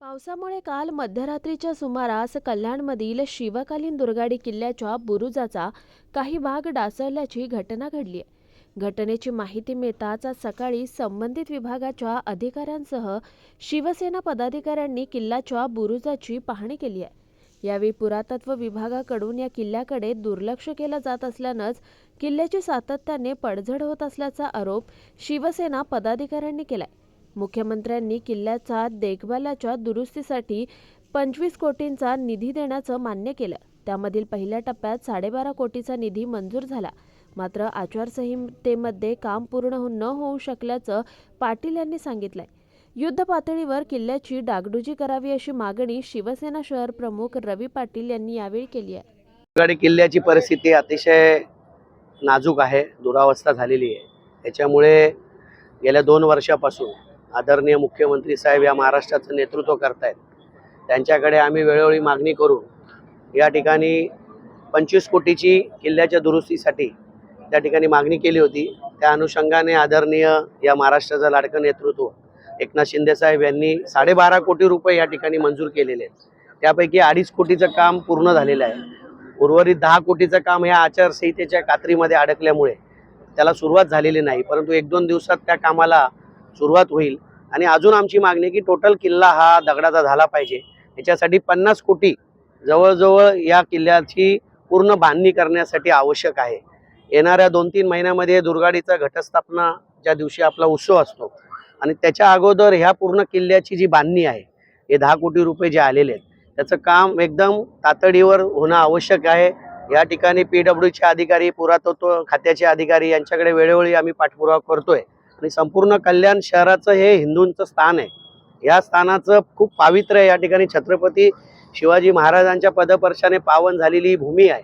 पावसामुळे काल मध्यरात्रीच्या सुमारास कल्याणमधील शिवकालीन दुर्गाडी किल्ल्याच्या बुरुजाचा काही भाग डासळल्याची घटना घडली आहे. घटनेची माहिती मिळताच आज सकाळी संबंधित विभागाच्या अधिकाऱ्यांसह शिवसेना पदाधिकाऱ्यांनी किल्ल्याच्या बुरुजाची पाहणी केली आहे. यावेळी पुरातत्व विभागाकडून या किल्ल्याकडे दुर्लक्ष केलं जात असल्यानंच किल्ल्याची सातत्याने पडझड होत असल्याचा आरोप शिवसेना पदाधिकाऱ्यांनी केलाय. मुख्यमंत्र्यांनी किल्ल्याचा देखभालाच्या दुरुस्तीसाठी पंचवीस कोटींचा निधी देण्याचं मान्य केलं. त्यामधील पहिल्या टप्प्यात साडेबारा कोटीचा निधी मंजूर झाला. मात्र आचारसंहितेमध्ये काम पूर्ण हो-, न होऊ शकल्याचं पाटील यांनी सांगितलंय. युद्ध पातळीवर किल्ल्याची डागडुजी करावी अशी मागणी शिवसेना शहर प्रमुख रवी पाटील यांनी यावेळी केली आहे. किल्ल्याची परिस्थिती अतिशय नाजूक आहे दुरावस्था झालेली आहे. त्याच्यामुळे गेल्या दोन वर्षापासून आदरणीय मुख्यमंत्री साहेब या महाराष्ट्राचं नेतृत्व करतायत. त्यांच्याकडे आम्ही वेळोवेळी मागणी करू या ठिकाणी पंचवीस कोटीची किल्ल्याच्या दुरुस्तीसाठी त्या ठिकाणी मागणी केली होती. त्या अनुषंगाने आदरणीय या महाराष्ट्राचं लाडकं नेतृत्व एकनाथ शिंदेसाहेब यांनी साडेबारा कोटी रुपये या ठिकाणी मंजूर केलेले आहेत. त्यापैकी अडीच कोटीचं काम पूर्ण झालेलं आहे. उर्वरित दहा कोटीचं काम ह्या आचारसंहितेच्या कात्रीमध्ये अडकल्यामुळे त्याला सुरुवात झालेली नाही परंतु एक दोन दिवसात त्या कामाला सुरुवात होईल. आणि अजून आमची मागणी की टोटल किल्ला हा दगडाचा झाला पाहिजे. याच्यासाठी पन्नास कोटी जवळजवळ या किल्ल्याची पूर्ण बांधणी करण्यासाठी आवश्यक आहे. येणाऱ्या दोन तीन महिन्यामध्ये दुर्गाडीचा घटस्थापना ज्या दिवशी आपला उत्सव असतो आणि त्याच्या अगोदर ह्या पूर्ण किल्ल्याची जी बांधणी आहे हे दहा कोटी रुपये जे आलेले आहेत त्याचं काम एकदम तातडीवर होणं आवश्यक आहे. या ठिकाणी पी डब्ल्यूचे अधिकारी पुरातत्व खात्याचे अधिकारी यांच्याकडे वेळोवेळी आम्ही पाठपुरावा करतोय. आणि संपूर्ण कल्याण शहराचं हे हिंदूंचं स्थान आहे. या स्थानाचं खूप पावित्र्य आहे. या ठिकाणी छत्रपती शिवाजी महाराजांच्या पदपर्शाने पावन झालेली ही भूमी आहे.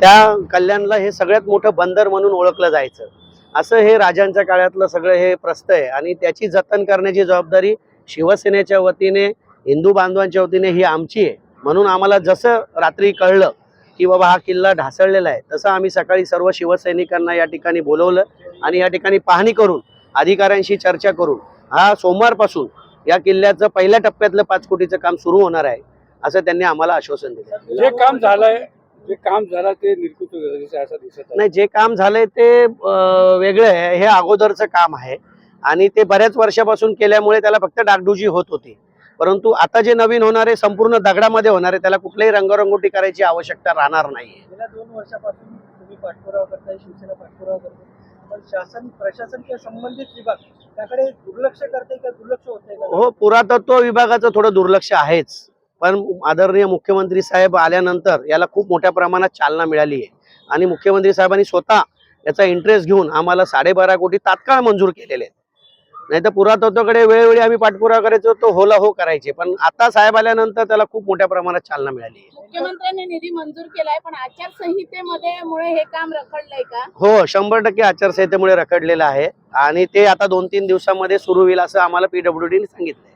त्या कल्याणला हे सगळ्यात मोठं बंदर म्हणून ओळखलं जायचं. असं हे राजांच्या काळातलं सगळं हे प्रस्त आहे. आणि त्याची जतन करण्याची जबाबदारी शिवसेनेच्या वतीने हिंदू बांधवांच्या वतीने ही आमची आहे. म्हणून आम्हाला जसं रात्री कळलं की बाबा हा किल्ला ढासळलेला आहे तसं आम्ही सकाळी सर्व शिवसैनिकांना या ठिकाणी बोलवलं आणि या ठिकाणी पाहणी करून अधिकाऱ्यांशी चर्चा करून हा सोमवारपासून या किल्ल्याचं पहिल्या टप्प्यातलं पाच कोटीचं काम सुरू होणार आहे असं त्यांनी आम्हाला आश्वासन दिलं. जे काम झालंय जे काम झालं ते निर्कृत दिसत नाही जे काम झालंय ते वेगळं आहे. हे अगोदरचं काम आहे. आणि ते बऱ्याच वर्षापासून केल्यामुळे त्याला फक्त डागडुजी होत होती. परंतु आता जे नवीन होणार आहे संपूर्ण दगडामध्ये होणार आहे त्याला कुठल्याही रंगरंगोटी करायची आवश्यकता राहणार नाही गेल्या दोन वर्षापासून तुम्ही पाठपुरावा करताय शिवसेना पाठपुरावा करते. पण शासन प्रशासन किंवा संबंधित विभाग त्याकडे दुर्लक्ष करते का दुर्लक्ष होते का? हो पुरातत्व विभागाचं थोडं दुर्लक्ष आहेच. पण आदरणीय मुख्यमंत्री साहेब आल्यानंतर याला खूप मोठ्या प्रमाणात चालना मिळाली आहे. आणि मुख्यमंत्री साहेबांनी स्वतः याचा इंटरेस्ट घेऊन आम्हाला साडेबारा कोटी तात्काळ मंजूर केलेले आहेत. नाही तर पुरातत्वाकडे वेळोवेळी आम्ही पाठपुरावा करायचो तो होला हो करायचे. पण आता साहेब आल्यानंतर त्याला खूप मोठ्या प्रमाणात चालना मिळाली. आहे मुख्यमंत्र्यांनी निधी मंजूर केलाय पण आचारसंहितेमध्ये मुळे हे काम रखडलंय का? हो शंभर टक्के आचारसंहितेमुळे रखडलेलं आहे. आणि ते आता दोन तीन दिवसामध्ये सुरू होईल असं आम्हाला पीडब्ल्यूडीने सांगितलं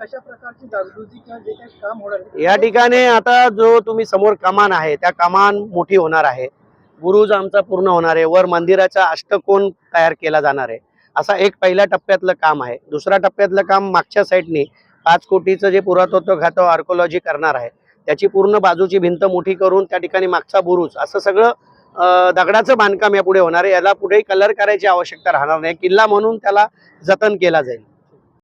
कशा प्रकारची डागडुजी किंवा जे काही काम होणार आहे, या ठिकाणी आता जो तुम्ही समोर कमान आहे त्या कमान मोठी होणार आहे. बुरुज आमचा पूर्ण होणार आहे. वर मंदिराचा अष्टकोन तयार केला जाणार आहे. असा एक पहिल्या टप्प्यातलं काम आहे. दुसऱ्या टप्प्यातलं काम मागच्या साईडने पाच कोटीचं जे पुरातत्व खातं आर्कोलॉजी करणार आहे त्याची पूर्ण बाजूची भिंत मोठी करून त्या ठिकाणी मागचा बुरुज असं सगळं दगडाचं बांधकाम यापुढे होणार आहे. याला पुढे कलर करायची आवश्यकता राहणार नाही. किल्ला म्हणून त्याला जतन केला जाईल.